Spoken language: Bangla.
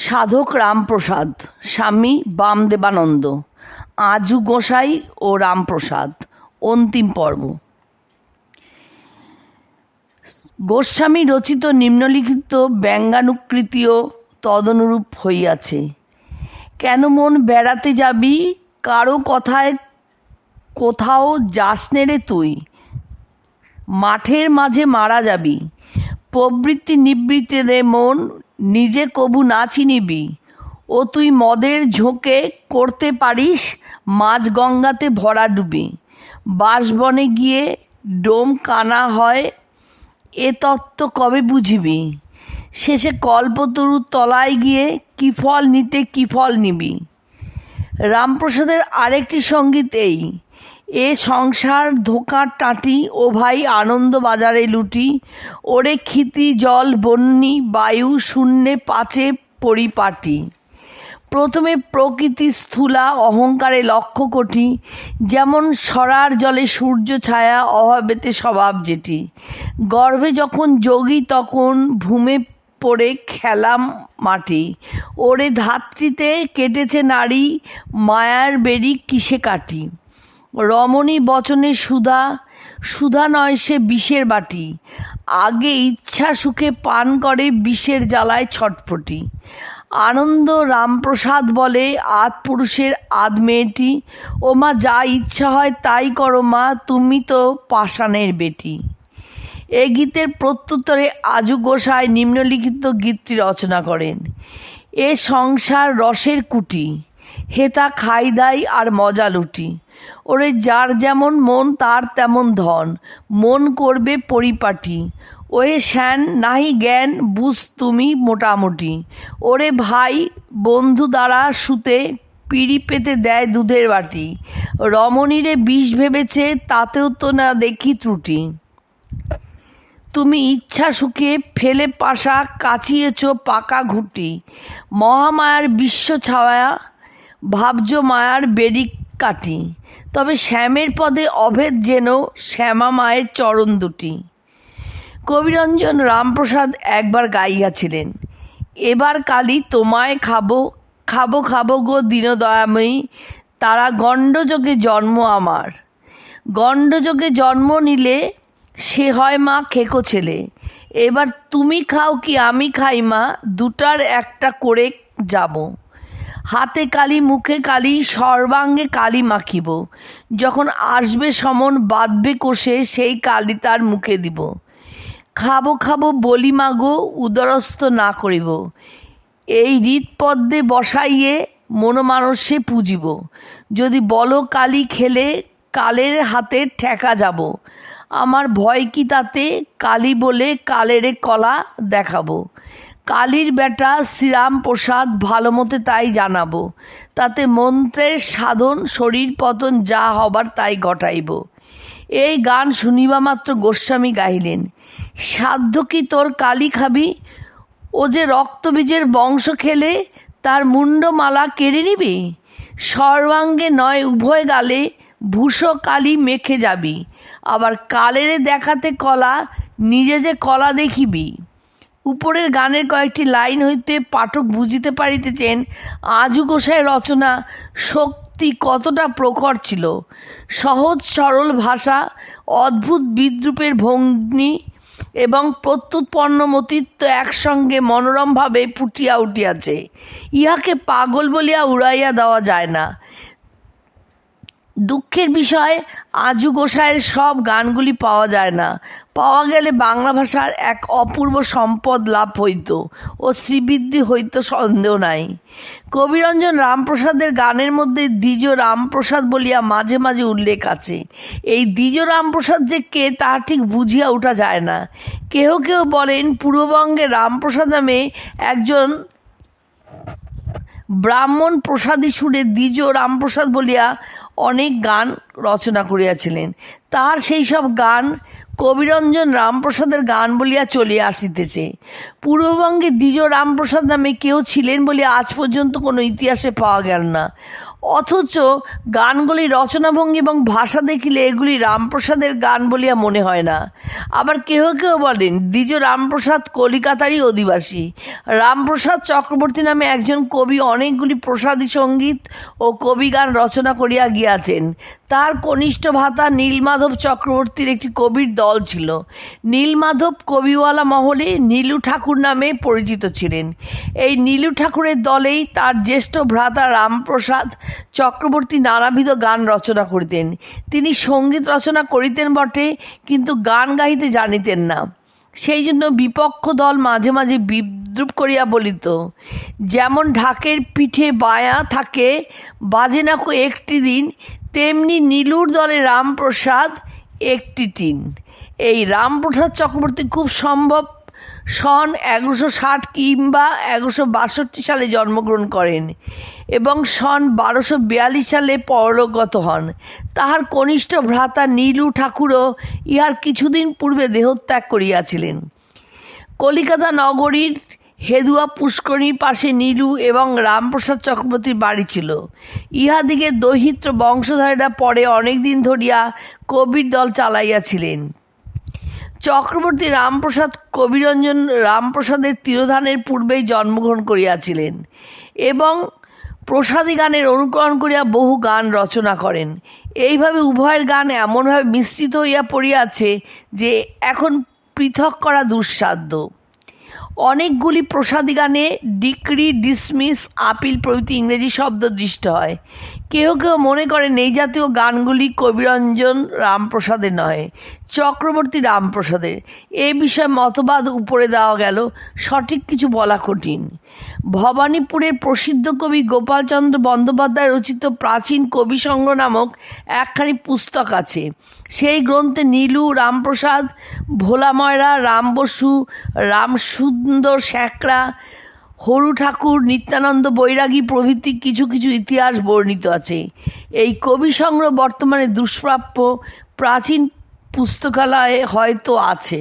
সাধক রামপ্রসাদ, স্বামী বামদেবানন্দ, আজু গোসাই ও রামপ্রসাদ, অন্তিম পর্ব। গোস্বামী রচিত নিম্নলিখিত ব্যঙ্গানুকৃতিও তদনুরূপ হইয়াছে। কেন মন বেড়াতে যাবি? কারও কথায় কোথাও যাসনে রে তুই। মাঠের মাঝে মারা যাবি। প্রবৃত্তি নিবৃত্তি রে মন নিজে কবু না চিনিবি ও তুই মদের ঝোঁকে করতে পারিস, মাঝ গঙ্গাতে ভরা ডুবি। বাঁশবনে গিয়ে ডোম কানা হয়, এ তত্ত্ব কবে বুঝিবি? শেষে কল্পতরুর তলায় গিয়ে কি ফল নিতে কি ফল নিবি? রামপ্রসাদের আরেকটি সংগীত এই এ সংসার ধোকার টাটি, ও ভাই আনন্দ বাজারে লুটি। ওরে ক্ষিতি, জল, বন্যি, বায়ু, শূন্যে পাচে পরিপাটি। প্রথমে প্রকৃতি স্থূলা, অহংকারে লক্ষ কোটি। যেমন সরার জলে সূর্য ছায়া, অভাবেতে স্বভাব যেটি গর্ভে যখন যোগী, তখন ভূমে পড়ে খেলাম মাটি। ওরে ধাত্রীতে কেটেছে নারী, মায়ার বেরি কিসে কাটি? রমণী বচনে সুধা সুধা নয় সে বিষের বাটি। আগে ইচ্ছা সুখে পান করে বিষের জ্বালায় ছটফটি। আনন্দ রামপ্রসাদ বলে আদ পুরুষের আদ মেয়েটি। ও মা যা ইচ্ছা হয় তাই করো মা, তুমি তো পাষাণের বেটি। এ গীতের প্রত্যুত্তরে আজু গোসাই নিম্নলিখিত গীতটি রচনা করেন। এ সংসার রসের কুটি হেতা খাই দাই আর মজা লুটি। ওরে যার যেমন মন, তার তেমন ধন। মন করবে পরিপাটি। ওয়ে শ্যান, নাহি জ্ঞান, বুঝ তুমি মোটামুটি। ওরে ভাই, বন্ধু দ্বারা শুতে পিড়ি পেতে দেয় দুধের বাটি। রমণীরে বিষ ভেবেছে, তাতেও তো না দেখি ত্রুটি। তুমি ইচ্ছা সুখে ফেলে পাশা কাচিয়েছ পাকা ঘুটি। মহামায়ার বিশ্ব ছায়া, ভাবজ মায়ার বেরিক কাটি। তবে শ্যামের পদে অভেদ যেন শ্যামা মায়ের চরণ দুটি। কবিরঞ্জন রামপ্রসাদ একবার গাইয়াছিলেন, এবার কালি তোমায় খাব খাব খাব গো দীনদয়াময়ী, তারা গণ্ডযোগে জন্ম আমার। গণ্ডযোগে জন্ম নিলে সে হয় মা খেকো ছেলে। এবার তুমি খাও কি আমি খাই মা, দুটার একটা করে যাব। হাতে কালি, মুখে কালি, সর্বাঙ্গে কালি মাখিব। যখন আসবে সমন, বাঁধবে কোষে, সেই কালি তার মুখে দিব। খাব খাব, বলি মাগো, উদরস্থ না করিব। এই হৃদপদ্মে বসাইয়ে মনোমানসে পুজিব। যদি বলো কালি খেলে, কালের হাতে ঠেকা যাব। আমার ভয় কি তাতে? কালি বলে কালেরে কলা দেখাবো। কালীর বেটা শ্রীরাম প্রসাদ ভালো মতে তাই জানাব। তাতে মন্ত্রের সাধন, শরীর পতন যা হবার তাই ঘটাইব। এই গান শুনিবা মাত্র গোস্বামী গাইলেন সাধ্য কি তোর কালি খাবি? ও যে রক্তবীজের বংশ খেলে, তার মুন্ডমালা কেড়ে নিবি? সর্বাঙ্গে নয় উভয় গালে ভূষো কালি মেখে যাবি। আবার কালেরে দেখাতে কলা, নিজে যে কলা দেখিবি। উপরের গানের কয়েকটি লাইন হইতে পাঠক বুঝিতে পারিতেছেন, আজু গোসাই রচনা শক্তি কতটা প্রখর ছিল। সহজ, সরল ভাষা, অদ্ভুত বিদ্রুপের ভঙ্গি এবং প্রত্যুৎপন্নমতিত্ব একসঙ্গে মনোরমভাবে ফুটিয়া উঠিয়াছে। ইহাকে পাগল বলিয়া উড়াইয়া দেওয়া যায় না। দুঃখের বিষয়, আজু গোসাইয়ের সব গানগুলি পাওয়া যায় না। পাওয়া গেলে বাংলা ভাষার এক অপূর্ব সম্পদ লাভ হইত ও শ্রীবৃদ্ধি হইত সন্দেহ নাই। কবিরঞ্জন রামপ্রসাদের গানের মধ্যে দ্বিজ রামপ্রসাদ বলিয়া মাঝে মাঝে উল্লেখ আছে। এই দ্বিজ রামপ্রসাদ যে কে তা ঠিক বুঝিয়া ওঠা যায় না। কেহ কেউ বলেন পূর্ববঙ্গে রামপ্রসাদ নামে একজন ব্রাহ্মণ প্রসাদী সুরে দ্বিজ রামপ্রসাদ বলিয়া অনেক গান রচনা করিয়াছিলেন। তার সেই সব গান কবিরঞ্জন রামপ্রসাদের গান বলিয়া চলিয়া আসিতেছে। পূর্ববঙ্গে দ্বিজ রামপ্রসাদ নামে কেউ ছিলেন বলে আজ পর্যন্ত কোনো ইতিহাসে পাওয়া গেল না। অথচ গানগুলি রচনাভঙ্গি এবং ভাষা দেখিলে এগুলি রামপ্রসাদের গান বলিয়া মনে হয় না। আবার কেহ কেউ বলেন, দ্বিজ রামপ্রসাদ কলিকাতারই অধিবাসী। রামপ্রসাদ চক্রবর্তী নামে একজন কবি অনেকগুলি প্রসাদী সংগীত ও কবিগান রচনা করিয়া গিয়াছেন। তার কনিষ্ঠ ভাতা নীলমাধব চক্রবর্তীর একটি কবির দল ছিল। নীলমাধব কবিওয়ালা মহলে নীলু ঠাকুর নামে পরিচিত ছিলেন। এই নীলু ঠাকুরের দলেই তার জ্যেষ্ঠ ভ্রাতা রামপ্রসাদ চক্রবর্তী নানাবিধ গান রচনা করিতেন। তিনি সংগীত রচনা করিতেন বটে, কিন্তু গান গাইতে জানিতেন না। সেই জন্য বিপক্ষ দল মাঝে মাঝে বিদ্রুপ করিয়া বলিত। যেমন ঢাকের পিঠে বায়া থাকে, বাজে না একটি দিন তেমনি নীলুর দলে রামপ্রসাদ একটি টিন এই রামপ্রসাদ চক্রবর্তী খুব সম্ভব সন এগারোশো ষাট কিংবা এগারোশো বাষট্টি সালে জন্মগ্রহণ করেন এবং সন বারোশো বিয়াল্লিশ সালে পরলোকগত হন। তাহার কনিষ্ঠ ভ্রাতা নীলু ঠাকুরও ইহার কিছুদিন পূর্বে দেহত্যাগ করিয়াছিলেন। কলিকাতা নগরীর হেদুয়া পুষ্করণীর পাশে নীলু এবং রামপ্রসাদ চক্রবর্তীর বাড়ি ছিল। ইহাদিকে দৈহিত্র বংশধরেরা পরে অনেক দিন ধরিয়া কবির দল চালাইয়াছিলেন। চক্রবর্তী রামপ্রসাদ কবিরঞ্জন রামপ্রসাদের তিরোধানের পূর্বেই জন্মগ্রহণ করিয়াছিলেন এবং প্রসাদী গানের অনুকরণ করিয়া বহু গান রচনা করেন। এইভাবে উভয়ের গান এমনভাবে মিশ্রিত হইয়া পড়িয়াছে যে এখন পৃথক করা দুঃসাধ্য। অনেকগুলি প্রসাদী গানে ডিক্রি, ডিসমিস, আপিল প্রভৃতি ইংরেজি শব্দ দৃষ্ট হয়। কেউ কেউ মনে করেন এই জাতীয় গানগুলি কবিরঞ্জন রামপ্রসাদের নয় চক্রবর্তী রামপ্রসাদের। এ বিষয়ে মতবাদ উপরে দেওয়া গেল, সঠিক কিছু বলা কঠিন। ভবানীপুরের প্রসিদ্ধ কবি গোপালচন্দ্র বন্দ্যোপাধ্যায় রচিত প্রাচীন কবি সংগ্রহ নামক একখানি পুস্তক আছে। সেই গ্রন্থে নীলু, রামপ্রসাদ ভোলা ময়রা রাম বসু রামসুন্দর শ্যাকরা হরু ঠাকুর, নিত্যানন্দ বৈরাগী প্রভৃতি কিছু কিছু ইতিহাস বর্ণিত আছে। এই কবি সংগ্রহ বর্তমানে দুষ্প্রাপ্য প্রাচীন পুস্তকালয়ে হয়তো আছে।